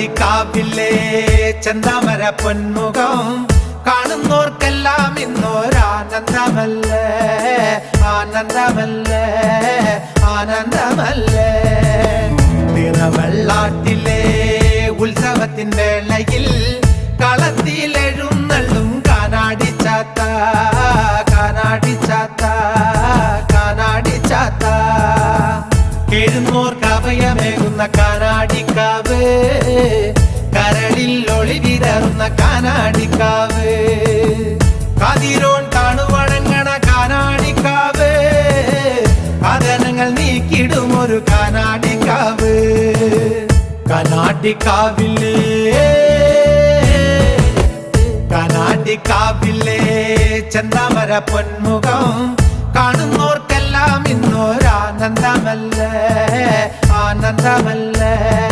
കനാടിക്കാവില്ലേ ചന്താമര പൊന്മുഖം കാണുന്നോർക്കെല്ലാം ഇന്നോരാനന്ദമല്ലേ ആനന്ദമല്ലേ? ആനന്ദമല്ലേ? നിറവെള്ളാട്ടിലെ ഉത്സവത്തിൻ വേളയിൽ കളത്തിലെഴുന്നള്ളും കാനാടി ചാത്ത കാനാടി ചാത്ത കാനാടി ചാത്ത. അഭയമേകുന്ന വിതറുന്ന കാനാടിക്കാവ്. കതിരോൺ കാണുവണങ്ങണ കാനാടിക്കാവ്. കഥനങ്ങൾ നീക്കിടും ഒരു കാനാടിക്കാവ്. കനാട്ടിക്കാവില്ലേ കനാട്ടിക്കാവില്ലേ ചന്താമര പൊന്മുഖം കാണുന്നോർക്കെല്ലാം ഇന്നൊരാനന്ദമല്ലേ? ആനന്ദമല്ലേ? ആനന്ദ